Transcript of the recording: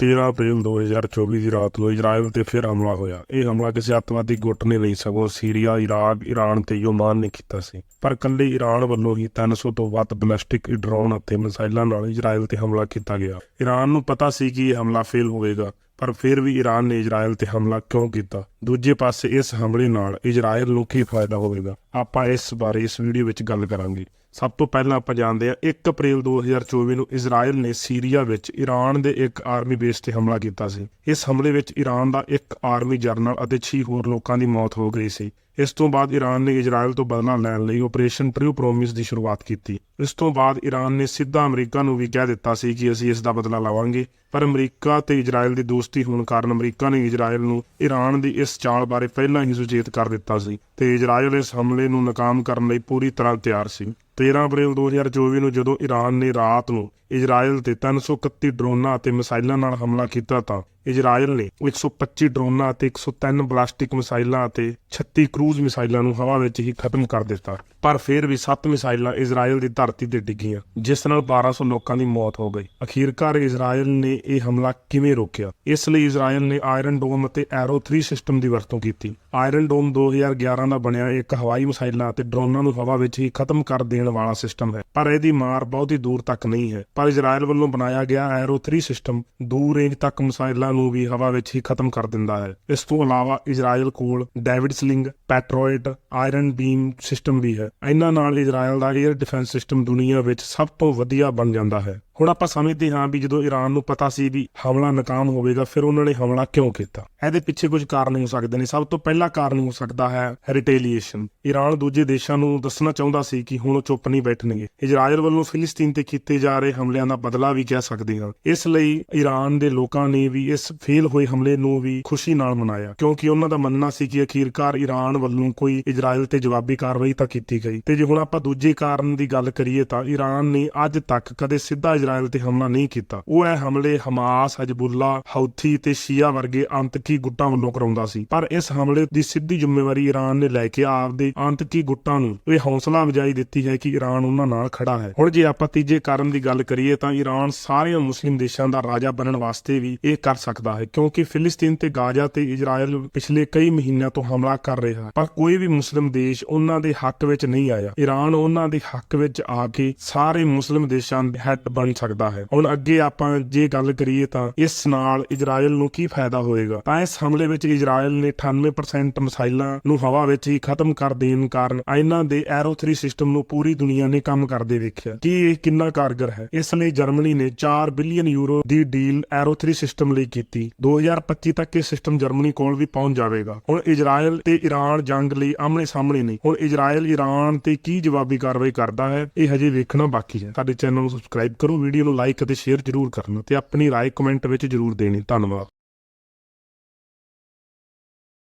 13 ਅਪ੍ਰੈਲ 2024 ਦੀ ਰਾਤ ਨੂੰ ਇਜ਼ਰਾਈਲ ਤੇ ਫਿਰ ਹਮਲਾ ਹੋਇਆ। ਇਹ ਹਮਲਾ ਕਿਸੇ ਅੱਤਵਾਦੀ ਗੁੱਟ ਨੇ ਨਹੀਂ, ਸਗੋਂ ਸੀਰੀਆ, ਇਰਾਕ ਈਰਾਨ ਤੇ ਯੋਮਾਨ ਨੇ ਕੀਤਾ ਸੀ। ਪਰ ਕੱਲੇ ਈਰਾਨ ਵੱਲੋਂ ਹੀ 300 ਤੋਂ ਵੱਧ ਡੋਮੈਸਟਿਕ ਡਰੋਨ ਅਤੇ ਮਿਸਾਈਲਾਂ ਨਾਲ ਇਜ਼ਰਾਈਲ ਤੇ ਹਮਲਾ ਕੀਤਾ ਗਿਆ। ਈਰਾਨ ਨੂੰ ਪਤਾ ਸੀ ਕਿ ਇਹ ਹਮਲਾ ਫੇਲ ਹੋਵੇਗਾ, ਪਰ ਫਿਰ ਵੀ ਈਰਾਨ ਨੇ ਇਜ਼ਰਾਈਲ ਤੇ ਹਮਲਾ ਕਿਉਂ ਕੀਤਾ? ਦੂਜੇ ਪਾਸੇ ਇਸ ਹਮਲੇ ਨਾਲ ਇਜ਼ਰਾਈਲ ਨੂੰ ਕੀ ਫਾਇਦਾ ਹੋਵੇਗਾ? ਆਪਾਂ ਇਸ ਬਾਰੇ ਇਸ ਵੀਡੀਓ ਵਿੱਚ ਗੱਲ ਕਰਾਂਗੇ। ਸਭ ਤੋਂ ਪਹਿਲਾਂ ਆਪਾਂ ਜਾਣਦੇ ਹਾਂ 1 ਅਪ੍ਰੈਲ 2024 ਨੂੰ ਇਜ਼ਰਾਈਲ ਨੇ ਸੀਰੀਆ ਵਿੱਚ ਈਰਾਨ ਦੇ ਇੱਕ ਆਰਮੀ ਬੇਸ ਤੇ ਹਮਲਾ ਕੀਤਾ ਸੀ। ਇਸ ਹਮਲੇ ਵਿੱਚ ਈਰਾਨ ਦਾ ਇੱਕ ਆਰਮੀ ਜਰਨਲ ਅਤੇ 6 ਹੋਰ ਲੋਕਾਂ ਦੀ ਮੌਤ ਹੋ ਗਈ ਸੀ। ਇਸ ਤੋਂ ਬਾਅਦ ਈਰਾਨ ਨੇ ਇਜ਼ਰਾਈਲ ਤੋਂ ਬਦਲਾ ਲੈਣ ਲਈ ਆਪਰੇਸ਼ਨ ਟਰੂ ਪ੍ਰੋਮਿਸ ਦੀ ਸ਼ੁਰੂਆਤ ਕੀਤੀ। ਇਸ ਤੋਂ ਬਾਅਦ ਈਰਾਨ ਨੇ ਸਿੱਧਾ ਅਮਰੀਕਾ ਨੂੰ ਵੀ ਕਹਿ ਦਿੱਤਾ ਸੀ ਕਿ ਅਸੀਂ ਇਸ ਦਾ ਬਦਲਾ ਲਵਾਂਗੇ, ਪਰ ਅਮਰੀਕਾ ਤੇ ਇਜ਼ਰਾਈਲ ਦੀ ਦੋਸਤੀ ਹੋਣ ਕਾਰਨ ਅਮਰੀਕਾ ਨੇ ਇਜ਼ਰਾਈਲ ਨੂੰ ਈਰਾਨ ਦੀ ਇਸ ਚਾਲ ਬਾਰੇ ਪਹਿਲਾਂ ਹੀ ਸੁਚੇਤ ਕਰ ਦਿੱਤਾ ਸੀ ਤੇ ਇਜ਼ਰਾਈਲ ਇਸ ਹਮਲੇ ਨੂੰ ਨਾਕਾਮ ਕਰਨ ਲਈ ਪੂਰੀ ਤਰ੍ਹਾਂ ਤਿਆਰ ਸੀ। 13 ਅਪ੍ਰੈਲ 2024 ਨੂੰ ਜਦੋਂ ਈਰਾਨ ਨੇ ਰਾਤ ਨੂੰ ਇਜ਼ਰਾਈਲ ਤੇ 331 ਡਰੋਨਾਂ ਅਤੇ ਮਿਸਾਈਲਾਂ ਨਾਲ ਹਮਲਾ ਕੀਤਾ ਤਾਂ ਇਜ਼ਰਾਈਲ ਨੇ 125 ਡਰੋਨਾਂ ਅਤੇ 103 ਬਲਾਸਟਿਕ ਮਿਸਾਈਲਾਂ ਅਤੇ 36 ਕਰੂਜ਼ ਮਿਸਾਈਲਾਂ ਨੂੰ ਹਵਾ ਵਿੱਚ ਹੀ ਖਤਮ ਕਰ ਦਿੱਤਾ। ਪਰ ਫਿਰ ਵੀ 7 ਮਿਸਾਈਲਾਂ ਇਜ਼ਰਾਈਲ ਦੀ ਧਰਤੀ ਤੇ ਡਿੱਗੀਆਂ, ਜਿਸ ਨਾਲ 1200 ਲੋਕਾਂ ਦੀ ਮੌਤ ਹੋ ਗਈ। ਅਖੀਰਕਾਰ ਇਜ਼ਰਾਈਲ ਨੇ ਇਹ ਹਮਲਾ ਕਿਵੇਂ ਰੋਕਿਆ? ਇਸ ਲਈ ਇਜ਼ਰਾਈਲ ਨੇ ਆਇਰਨ ਡੋਮ ਅਤੇ ਐਰੋ 3 ਸਿਸਟਮ ਦੀ ਵਰਤੋਂ ਕੀਤੀ। ਆਇਰਨ ਡੋਮ 2011 ਦਾ ਬਣਿਆ ਇੱਕ ਹਵਾਈ ਮਿਸਾਈਲਾਂ ਅਤੇ ਡਰੋਨਾਂ ਨੂੰ ਹਵਾ ਵਿੱਚ ਹੀ ਖਤਮ ਕਰ ਦੇਣ ਵਾਲਾ ਸਿਸਟਮ ਹੈ। ਪਰ ਇਹਦੀ ਮਾਰ ਬਹੁਤ ਦੂਰ ਤੱਕ ਨਹੀਂ ਹੈ। ਪਰ ਇਜ਼ਰਾਈਲ ਵੱਲੋਂ ਬਣਾਇਆ ਗਿਆ ਐਰੋ 3 ਸਿਸਟਮ ਦੂਰ ਰੇਂਜ ਤੱਕ ਮਿਸਾਈਲਾਂ ਨੂੰ ਵੀ ਹਵਾ ਵਿੱਚ ਹੀ ਖਤਮ ਕਰ ਦਿੰਦਾ ਹੈ। ਇਸ ਤੋਂ ਇਲਾਵਾ ਇਜ਼ਰਾਈਲ ਕੋਲ David Sling Patriot Iron Beam system ਵੀ ਹੈ। ਇਹਨਾਂ ਨਾਲ ਇਜ਼ਰਾਈਲ ਦਾ 에ਅਰ ਡਿਫੈਂਸ ਸਿਸਟਮ ਦੁਨੀਆ ਵਿੱਚ ਸਭ ਤੋਂ ਵਧੀਆ ਬਣ ਜਾਂਦਾ ਹੈ। ਹੁਣ ਆਪਾਂ ਸਮਝਦੇ ਹਾਂ ਵੀ ਜਦੋਂ ਈਰਾਨ ਨੂੰ ਪਤਾ ਸੀ ਵੀ ਹਮਲਾ ਨਾਕਾਮ ਹੋਵੇਗਾ, ਫਿਰ ਉਹਨਾਂ ਨੇ ਹਮਲਾ ਕਿਉਂ ਕੀਤਾ? ਇਹਦੇ ਪਿੱਛੇ ਕੁਝ ਕਾਰਨ ਹੋ ਸਕਦੇ ਨੇ। ਸਭ ਤੋਂ ਪਹਿਲਾ ਕਾਰਨ ਹੋ ਸਕਦਾ ਹੈ ਰਿਟੇਲੀਏਸ਼ਨ ਈਰਾਨ ਦੂਜੇ ਦੇਸ਼ਾਂ ਨੂੰ ਦੱਸਣਾ ਚਾਹੁੰਦਾ ਸੀ ਕਿ ਹੁਣ ਉਹ ਚੁੱਪ ਨਹੀਂ ਬੈਠਣਗੇ। ਇਜ਼ਰਾਈਲ ਵੱਲੋਂ ਫਿਲਿਸਤੀਨ ਤੇ ਕੀਤੇ ਜਾ ਰਹੇ ਹਮਲਿਆਂ ਦਾ ਬਦਲਾ ਵੀ ਕਹਿ ਸਕਦੇ ਹਾਂ। ਇਸ ਲਈ ਈਰਾਨ ਦੇ ਲੋਕਾਂ ਨੇ ਵੀ ਇਸ ਫੇਲ ਹੋਏ ਹਮਲੇ ਨੂੰ ਵੀ ਖੁਸ਼ੀ ਨਾਲ ਮਨਾਇਆ, ਕਿਉਂਕਿ ਉਹਨਾਂ ਦਾ ਮੰਨਣਾ ਸੀ ਕਿ ਅਖੀਰਕਾਰ ਈਰਾਨ ਵੱਲੋਂ ਕੋਈ ਇਜ਼ਰਾਈਲ ਤੇ ਜਵਾਬੀ ਕਾਰਵਾਈ ਤਾਂ ਕੀਤੀ ਗਈ। ਤੇ ਜੇ ਹੁਣ ਆਪਾਂ ਦੂਜੇ ਕਾਰਨ ਦੀ ਗੱਲ ਕਰੀਏ ਤਾਂ ਈਰਾਨ ਨੇ ਅੱਜ ਤੱਕ ਕਦੇ ਸਿੱਧਾ ਇਜ਼ਰਾਈਲ ਤੇ ਹਮਲਾ ਨਹੀਂ ਕੀਤਾ। ਉਹ ਇਹ ਹਮਲੇ ਹਮਾਸ, ਹਜਬੁੱਲਾ, ਹੌਥੀ ਤੇ ਸ਼ੀਆ ਵਰਗੇ ਆਤੰਕੀ ਗੁੱਟਾਂ ਵੱਲੋਂ ਕਰਾਉਂਦਾ ਸੀ। ਪਰ ਇਸ ਹਮਲੇ ਦੀ ਸਿੱਧੀ ਜ਼ਿੰਮੇਵਾਰੀ ਈਰਾਨ ਨੇ ਲੈ ਕੇ ਆਪਦੇ ਆਤੰਕੀ ਗੁੱਟਾਂ ਨੂੰ। ਇਹ ਹੌਸਲਾ ਅਫਜ਼ਾਈ ਦਿੱਤੀ ਹੈ ਕਿ ਈਰਾਨ ਉਹਨਾਂ ਨਾਲ ਖੜਾ ਹੈ। ਹੁਣ ਜੇ ਆਪਾਂ ਤੀਜੇ ਕਾਰਨ ਦੀ ਗੱਲ ਕਰੀਏ ਤਾਂ ਈਰਾਨ ਸਾਰੇ ਮੁਸਲਿਮ ਦੇਸ਼ਾਂ ਦਾ ਰਾਜਾ ਬਣਨ ਵਾਸਤੇ ਵੀ ਇਹ ਕਰ ਸਕਦਾ ਹੈ, ਕਿਉਂਕਿ ਫਿਲਿਸਤੀਨ ਤੇ ਗਾਜ਼ਾ ਤੇ ਇਜ਼ਰਾਈਲ ਪਿਛਲੇ ਕਈ ਮਹੀਨਿਆਂ ਤੋਂ ਹਮਲਾ ਕਰ ਰਿਹਾ ਹੈ। ਪਰ ਕੋਈ ਵੀ ਮੁਸਲਿਮ ਦੇਸ਼ ਉਹਨਾਂ ਦੇ ਹੱਕ ਵਿੱਚ ਨਹੀਂ ਆਇਆ। ਈਰਾਨ ਉਹਨਾਂ ਦੇ ਹੱਕ ਵਿੱਚ ਆ ਕੇ ਸਾਰੇ ਮੁਸਲਿਮ ਦੇਸ਼ਾਂ ਦੇ ਹੈੱਡ ਬਣ ਸਕਦਾ ਹੈ। ਹੁਣ ਅੱਗੇ ਆਪਾਂ ਜੇ ਗੱਲ ਕਰੀਏ ਤਾਂ ਇਸ ਨਾਲ ਇਜ਼ਰਾਈਲ ਨੂੰ ਕੀ ਫਾਇਦਾ ਹੋਏਗਾ? ਤਾਂ ਇਸ ਹਮਲੇ ਵਿੱਚ ਇਜ਼ਰਾਈਲ ਨੇ 98% ਮਿਸਾਈਲਾਂ ਨੂੰ ਹਵਾ ਵਿੱਚ ਹੀ ਖਤਮ ਕਰ ਦੇਣ ਕਾਰਨ ਇਹਨਾਂ ਦੇ ਐਰੋ 3 ਸਿਸਟਮ ਨੂੰ ਪੂਰੀ ਦੁਨੀਆ ਨੇ ਕੰਮ ਕਰਦੇ ਵੇਖਿਆ। ਕਿ ਇਹ ਕਿੰਨਾ ਕਾਰਗਰ ਹੈ? ਇਸ ਲਈ ਜਰਮਨੀ ਨੇ 4 ਬਿਲੀਅਨ ਯੂਰੋ ਦੀ ਡੀਲ ਐਰੋ 3 ਸਿਸਟਮ ਲਈ ਕੀਤੀ। 2025 ਤੱਕ ਇਹ ਸਿਸਟਮ ਜਰਮਨੀ ਕੋਲ ਵੀ ਪਹੁੰਚ ਜਾਵੇਗਾ। ਹੁਣ ਇਜ਼ਰਾਈਲ ਤੇ ਈਰਾਨ ਜੰਗ ਲਈ ਆਮਣੇ ਸਾਹਮਣੇ ਨਹੀਂ ਹੁਣ ਇਜ਼ਰਾਈਲ ਈਰਾਨ ਤੇ ਕੀ ਜਵਾਬੀ ਕਾਰਵਾਈ ਕਰਦਾ ਹੈ, ਇਹ ਹਜੇ ਵੇਖਣਾ ਬਾਕੀ ਹੈ। ਸਾਡੇ ਚੈਨਲ ਨੂੰ ਸਬਸਕ੍ਰਾਈਬ ਕਰੋ ਵੀਡੀਓ ਨੂੰ ਲਾਈਕ ਅਤੇ ਸ਼ੇਅਰ ਜ਼ਰੂਰ ਕਰਨਾ ਤੇ ਆਪਣੀ رائے ਕਮੈਂਟ ਵਿੱਚ ਜ਼ਰੂਰ ਦੇਣੀ ਧੰਨਵਾਦ